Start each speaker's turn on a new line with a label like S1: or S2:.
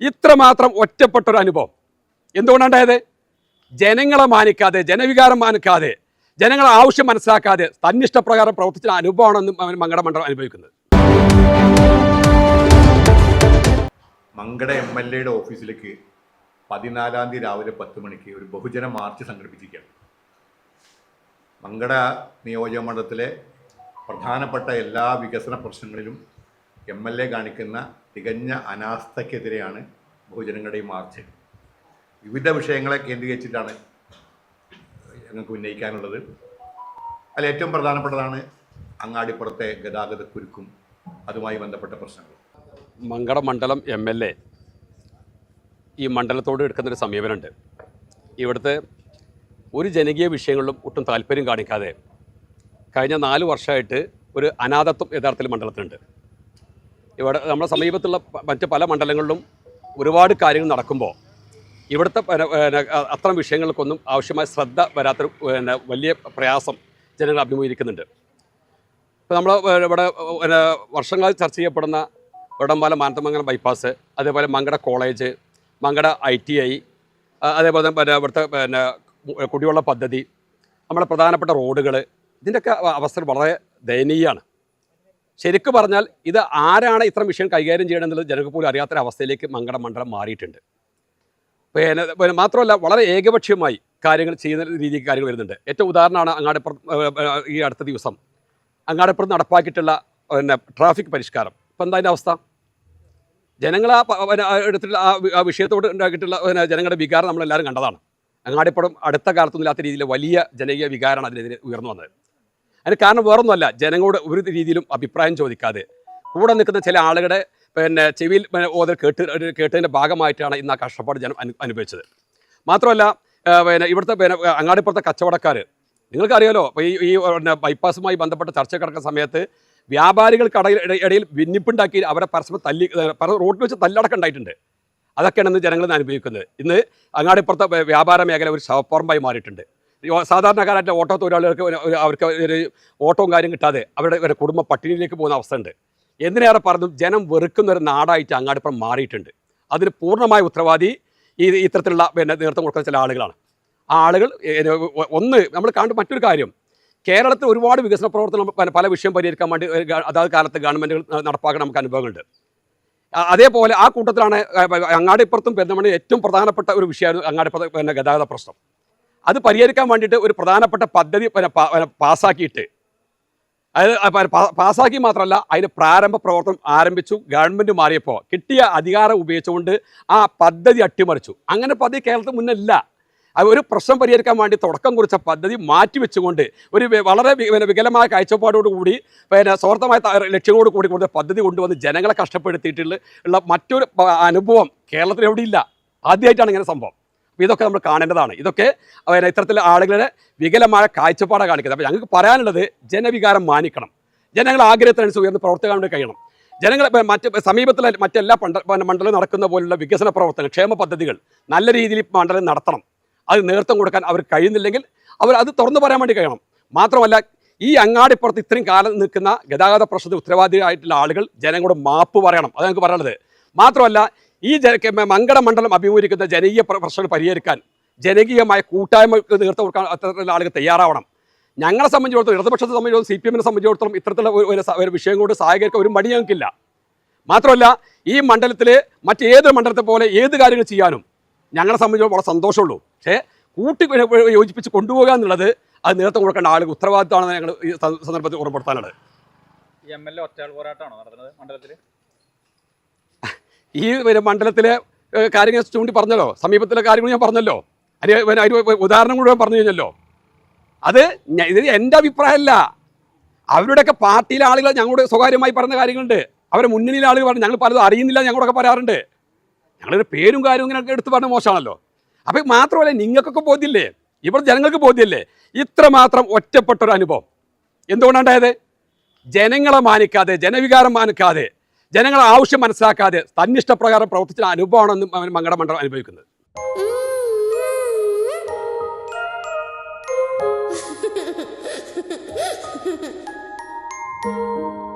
S1: ഇത്രമാത്രം ഒറ്റപ്പെട്ടൊരു അനുഭവം എന്തുകൊണ്ടുണ്ടായത് ജനങ്ങളെ മാനിക്കാതെ ജനവികാരം മാനിക്കാതെ ജനങ്ങളെ ആവശ്യം മനസ്സിലാക്കാതെ തന്നിഷ്ടപ്രകാരം പ്രവർത്തിച്ച അനുഭവമാണെന്ന് മങ്കട മണ്ഡലം അനുഭവിക്കുന്നത്.
S2: മങ്കട എം എൽ എയുടെ ഓഫീസിലേക്ക് പതിനാലാം തീയതി രാവിലെ പത്ത് മണിക്ക് ഒരു ബഹുജന മാർച്ച് സംഘടിപ്പിച്ചിരിക്കുകയാണ്. മങ്കട നിയോജക മണ്ഡലത്തിലെ പ്രധാനപ്പെട്ട എല്ലാ വികസന പ്രശ്നങ്ങളിലും എം എൽ എ കാണിക്കുന്ന തികഞ്ഞ അനാസ്ഥയ്ക്കെതിരെയാണ് ബഹുജനങ്ങളുടെ ഈ മാർച്ച്. വിവിധ വിഷയങ്ങളെ കേന്ദ്രീകരിച്ചിട്ടാണ് ഞങ്ങൾക്ക് ഉന്നയിക്കാനുള്ളത്. അതിൽ ഏറ്റവും പ്രധാനപ്പെട്ടതാണ് അങ്ങാടിപ്പുറത്തെ ഗതാഗതക്കുരുക്കും അതുമായി ബന്ധപ്പെട്ട പ്രശ്നങ്ങൾ.
S1: മങ്കട മണ്ഡലം എം എൽ എ ഈ മണ്ഡലത്തോട് എടുക്കുന്നൊരു സമീപനമുണ്ട്. ഇവിടുത്തെ ഒരു ജനകീയ വിഷയങ്ങളിലും ഒട്ടും താല്പര്യം കാണിക്കാതെ കഴിഞ്ഞ നാല് വർഷമായിട്ട് ഒരു അനാഥത്വം യഥാർത്ഥത്തിൽ മണ്ഡലത്തിലുണ്ട്. ഇവിടെ നമ്മുടെ സമീപത്തുള്ള മറ്റ് പല മണ്ഡലങ്ങളിലും ഒരുപാട് കാര്യങ്ങൾ നടക്കുമ്പോൾ ഇവിടുത്തെ അത്തരം വിഷയങ്ങൾക്കൊന്നും ആവശ്യമായ ശ്രദ്ധ വരാത്ത പിന്നെ വലിയ പ്രയാസം ജനങ്ങൾ അഭിമുഖീകരിക്കുന്നുണ്ട്. ഇപ്പോൾ നമ്മൾ ഇവിടെ പിന്നെ വർഷങ്ങളായി ചർച്ച ചെയ്യപ്പെടുന്ന വടംപാല മാനത്തമംഗലം ബൈപ്പാസ് അതേപോലെ Mankada college Mankada I T I അതേപോലെ തന്നെ പിന്നെ ഇവിടുത്തെ പിന്നെ കുടിവെള്ള പദ്ധതി നമ്മുടെ പ്രധാനപ്പെട്ട റോഡുകൾ ഇതിന്റെയൊക്കെ അവസ്ഥ വളരെ ദയനീയമാണ്. ശരിക്കും പറഞ്ഞാൽ ഇത് ആരാണ് ഇത്ര മിഷൻ കൈകാര്യം ചെയ്യണം എന്നുള്ളത് ജനങ്ങൾക്ക് പോലും അറിയാത്തൊരവസ്ഥയിലേക്ക് മങ്കട മണ്ഡലം മാറിയിട്ടുണ്ട്. പിന്നെ മാത്രമല്ല വളരെ ഏകപക്ഷീയമായി കാര്യങ്ങൾ ചെയ്യുന്ന രീതിക്ക് കാര്യങ്ങൾ വരുന്നുണ്ട്. ഏറ്റവും ഉദാഹരണമാണ് അങ്ങാടിപ്പുറം ഈ അടുത്ത ദിവസം അങ്ങാടിപ്പുറത്ത് നടപ്പാക്കിയിട്ടുള്ള പിന്നെ ട്രാഫിക് പരിഷ്കാരം. ഇപ്പം എന്താ അതിന്റെ അവസ്ഥ? ജനങ്ങൾ ആ എടുത്തിട്ടുള്ള ആ വിഷയത്തോട് ഉണ്ടാക്കിയിട്ടുള്ള ജനങ്ങളുടെ വികാരം നമ്മളെല്ലാവരും കണ്ടതാണ്. അങ്ങാടിപ്പുറം അടുത്ത കാലത്തൊന്നും ഇല്ലാത്ത രീതിയിൽ വലിയ ജനകീയ വികാരമാണ് അതിനെതിരെ ഉയർന്നു വന്നത്. അതിന് കാരണം വേറൊന്നുമല്ല. ജനങ്ങളോട് ഒരു രീതിയിലും അഭിപ്രായം ചോദിക്കാതെ. കൂടെ നിൽക്കുന്ന ചില ആളുകളുടെ പിന്നെ ചെവിയിൽ ഓതൽ കേട്ട് കേട്ടതിന്റെ ഭാഗമായിട്ടാണ് ഇന്ന് ആ കഷ്ടപ്പാട് ജനം അനു അനുഭവിച്ചത്. മാത്രമല്ല പിന്നെ ഇവിടുത്തെ പിന്നെ അങ്ങാടിപ്പുറത്തെ കച്ചവടക്കാർ നിങ്ങൾക്കറിയാലോ ഇപ്പോൾ ഈ ഈ ബൈപ്പാസുമായി ബന്ധപ്പെട്ട ചർച്ച കിടക്കുന്ന സമയത്ത് വ്യാപാരികൾ കടയിൽ ഇട- ഇടയിൽ ഭിന്നിപ്പുണ്ടാക്കി അവരെ പരസ്പരം തല്ലി റോഡിൽ വെച്ച് തല്ലടക്കം ഉണ്ടായിട്ടുണ്ട് അതൊക്കെയാണ് ഇന്ന് ജനങ്ങൾ അനുഭവിക്കുന്നത്. ഇന്ന് അങ്ങാടിപ്പുറത്തെ വ്യ- വ്യാപാര മേഖല ഒരു ശവപ്പുറമ്പായി മാറിയിട്ടുണ്ട്. സാധാരണക്കാരായിട്ട് ഓട്ടോ തൊഴിലാളികൾക്ക് അവർക്ക് ഒരു ഓട്ടവും കാര്യം കിട്ടാതെ അവരുടെ ഒരു കുടുംബ പട്ടിണിയിലേക്ക് പോകുന്ന അവസ്ഥ ഉണ്ട് എന്തിനേറെ പറഞ്ഞു ജനം വെറുക്കുന്ന ഒരു നാടായിട്ട് അങ്ങാടിപ്പുറം മാറിയിട്ടുണ്ട്. അതിന് പൂർണമായ ഉത്തരവാദി ഈ ഇത്തരത്തിലുള്ള പിന്നെ നേതൃത്വം കൊടുക്കുന്ന ചില ആളുകളാണ്. ആ ആളുകൾ ഒന്ന് നമ്മൾ കാണുന്ന മറ്റൊരു കാര്യം. കേരളത്തിൽ ഒരുപാട് വികസന പ്രവർത്തനം പല- വിഷയം പരിഹരിക്കാൻ വേണ്ടി അതാത് കാലത്ത് ഗവൺമെന്റുകൾ നടപ്പാക്കാൻ നമുക്ക് അനുഭവങ്ങളുണ്ട്. അതേപോലെ ആ കൂട്ടത്തിലാണ് അങ്ങാടിപ്പുറത്തും പെരുന്നമണി ഏറ്റവും പ്രധാനപ്പെട്ട ഒരു വിഷയമാണ് അങ്ങാടിപ്പുറത്ത് പിന്നെ ഗതാഗത പ്രശ്നം. അത് പരിഹരിക്കാൻ വേണ്ടിയിട്ട് ഒരു പ്രധാനപ്പെട്ട പദ്ധതി പാസ്സാക്കിയിട്ട് അതായത് പാസ്സാക്കി മാത്രമല്ല അതിന് പ്രാരംഭ പ്രവർത്തനം ആരംഭിച്ചു ഗവൺമെന്റ് മാറിയപ്പോൾ കിട്ടിയ അധികാരം ഉപയോഗിച്ചുകൊണ്ട് ആ പദ്ധതി അട്ടിമറിച്ചു. അങ്ങനെ പദ്ധതി കേരളത്തിൽ മുന്നില്ല അത് ഒരു പ്രശ്നം പരിഹരിക്കാൻ വേണ്ടി തുടക്കം കുറിച്ച പദ്ധതി മാറ്റിവെച്ചുകൊണ്ട് ഒരു വളരെ വികലമായ കാഴ്ചപ്പാടോടുകൂടി പിന്നെ സ്വാർത്ഥമായ ലക്ഷ്യങ്ങളോട് കൂടി കൊടുത്ത പദ്ധതി കൊണ്ടുവന്ന് ജനങ്ങളെ കഷ്ടപ്പെടുത്തിയിട്ടുള്ള മറ്റൊരു അനുഭവം കേരളത്തിൽ എവിടെയില്ല. ആദ്യമായിട്ടാണ് ഇങ്ങനെ സംഭവം. അപ്പോൾ ഇതൊക്കെ നമ്മൾ കാണേണ്ടതാണ്. ഇതൊക്കെ അതായത് ഇത്തരത്തിലെ ആളുകളുടെ വികലമായ കാഴ്ചപ്പാടാണ് കാണിക്കുന്നത്. അപ്പോൾ ഞങ്ങൾക്ക് പറയാനുള്ളത് ജനവികാരം മാനിക്കണം. ജനങ്ങൾ ആഗ്രഹത്തിനനുസരിച്ച് ഉയർന്ന് പ്രവർത്തിക്കാൻ വേണ്ടി കഴിയണം. ജനങ്ങൾ മറ്റ് സമീപത്തിലെ മറ്റെല്ലാ പണ്ട മണ്ഡലം നടക്കുന്ന പോലുള്ള വികസന പ്രവർത്തനങ്ങൾ ക്ഷേമ പദ്ധതികൾ നല്ല രീതിയിൽ മണ്ഡലം നടത്തണം. അത് നേതൃത്വം കൊടുക്കാൻ അവർ കഴിയുന്നില്ലെങ്കിൽ അവർ അത് തുറന്നു പറയാൻ വേണ്ടി കഴിയണം. മാത്രമല്ല ഈ അങ്ങാടിപ്പുറത്ത് ഇത്രയും കാലം നിൽക്കുന്ന ഗതാഗത പ്രശ്നത്തിൽ ഉത്തരവാദിയായിട്ടുള്ള ആളുകൾ ജനങ്ങളോട് മാപ്പ് പറയണം. അത് ഞങ്ങൾക്ക് പറയാനുള്ളത്. മാത്രമല്ല ഈ മങ്കട മണ്ഡലം അഭിമുഖീകരിക്കുന്ന ജനകീയ പ്രശ്നങ്ങൾ പരിഹരിക്കാൻ ജനകീയമായ കൂട്ടായ്മക്ക് നേതൃത്വം കൊടുക്കാൻ അത്തരത്തിലുള്ള ആളുകൾ തയ്യാറാവണം. ഞങ്ങളെ സംബന്ധിച്ചിടത്തോളം ഇടതുപക്ഷത്തെ സംബന്ധിച്ചിടത്തോളം സി പി എമ്മിനെ സംബന്ധിച്ചിടത്തോളം ഇത്തരത്തിലുള്ള ഒരു- വിഷയം കൊണ്ട് സഹകരിക്കാൻ ഒരു മടി ഞങ്ങൾക്കില്ല. മാത്രമല്ല ഈ മണ്ഡലത്തിൽ മറ്റേതൊരു മണ്ഡലത്തെ പോലെ ഏത് കാര്യങ്ങൾ ചെയ്യാനും ഞങ്ങളെ സംബന്ധിച്ചിടത്തോളം വളരെ സന്തോഷമുള്ളൂ. പക്ഷേ കൂട്ടി യോജിപ്പിച്ച് കൊണ്ടുപോകുക എന്നുള്ളത് അത് നേതൃത്വം കൊടുക്കേണ്ട ആളുകൾ ഉത്തരവാദിത്തമാണെന്ന് ഞങ്ങൾ സന്ദർഭത്തിൽ ഉറപ്പെടുത്താനുള്ളത്
S3: ഈ എം എൽ എ ഒറ്റയാൾ പോരാട്ടമാണോ നടത്തുന്നത് മണ്ഡലത്തിൽ
S1: ഈ മണ്ഡലത്തിലെ കാര്യങ്ങൾ ചൂണ്ടി പറഞ്ഞല്ലോ. സമീപത്തിലെ കാര്യങ്ങൾ ഞാൻ പറഞ്ഞല്ലോ. അതിന് ഒരു ഉദാഹരണം കൂടെ ഞാൻ പറഞ്ഞു കഴിഞ്ഞല്ലോ. അത് ഇത് എന്റെ അഭിപ്രായമല്ല. അവരുടെയൊക്കെ പാർട്ടിയിലെ ആളുകൾ ഞങ്ങളോട് സ്വകാര്യമായി പറഞ്ഞ കാര്യങ്ങളുണ്ട്. അവരെ മുന്നണിയിലെ ആളുകൾ പറഞ്ഞു ഞങ്ങൾ പലതും അറിയുന്നില്ല ഞങ്ങളൊക്കെ പറയാറുണ്ട്. ഞങ്ങളൊരു പേരും കാര്യവും ഇങ്ങനെ എടുത്ത് പറഞ്ഞ മോശമാണല്ലോ. അപ്പം മാത്രമല്ല നിങ്ങൾക്കൊക്കെ ബോധ്യമില്ലേ? ഇവിടെ ജനങ്ങൾക്ക് ബോധ്യമില്ലേ? ഇത്രമാത്രം ഒറ്റപ്പെട്ടൊരു അനുഭവം. എന്തുകൊണ്ടുണ്ടായത് ജനങ്ങളെ മാനിക്കാതെ ജനവികാരം മാനിക്കാതെ ജനങ്ങളെ ആവശ്യം മനസ്സിലാക്കാതെ തന്നിഷ്ടപ്രകാരം പ്രവർത്തിച്ച അനുഭവമാണെന്ന് മങ്കട മണ്ഡലം അനുഭവിക്കുന്നത്
S4: Mm.